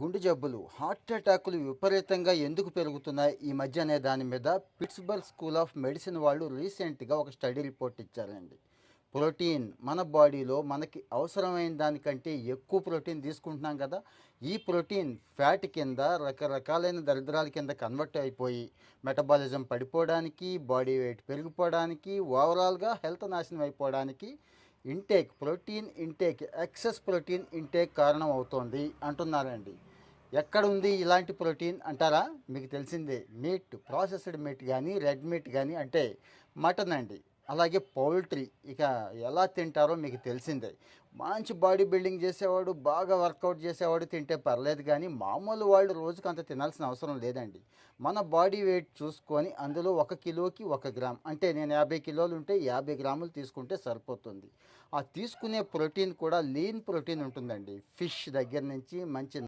గుండె జబ్బులు హార్ట్ అటాకులు విపరీతంగా ఎందుకు పెరుగుతున్నాయి? ఈ మధ్య అనే దాని మీద పిట్స్బర్గ్ స్కూల్ ఆఫ్ మెడిసిన్ వాళ్ళు రీసెంట్గా ఒక స్టడీ రిపోర్ట్ ఇచ్చారండి. ప్రోటీన్ మన బాడీలో మనకి అవసరమైన దానికంటే ఎక్కువ ప్రోటీన్ తీసుకుంటున్నాం కదా ఈ ప్రోటీన్ ఫ్యాట్ కింద రకరకాలైన దరిద్రాల కింద కన్వర్ట్ అయిపోయి మెటబాలిజం పడిపోవడానికి బాడీ వెయిట్ పెరిగిపోవడానికి ఓవరాల్గా హెల్త్ నాశనం అయిపోవడానికి intake protein intake excess protein intake కారణం అవుతోంది అంటున్నారండి. ఎక్కడ ఉంది ఇలాంటి ప్రోటీన్ అంటారా? మీకు తెలిసిందే మీట్ ప్రాసెస్డ్ మీట్ కానీ రెడ్ మీట్ కానీ అంటే మటన్ అండి. అలాగే పౌల్ట్రీ ఇక ఎలా తింటారో మీకు తెలిసిందే. మంచి బాడీ బిల్డింగ్ చేసేవాడు బాగా వర్కౌట్ చేసేవాడు తింటే పర్లేదు కానీ మామూలు వాళ్ళు రోజుకు అంత తినాల్సిన అవసరం లేదండి. మన బాడీ వెయిట్ చూసుకొని అందులో ఒక కిలోకి ఒక గ్రామ్ అంటే నేను యాభై కిలోలు ఉంటే యాభై గ్రాములు తీసుకుంటే సరిపోతుంది. ఆ తీసుకునే ప్రోటీన్ కూడా లీన్ ప్రోటీన్ ఉంటుందండి. ఫిష్ దగ్గర నుంచి మంచి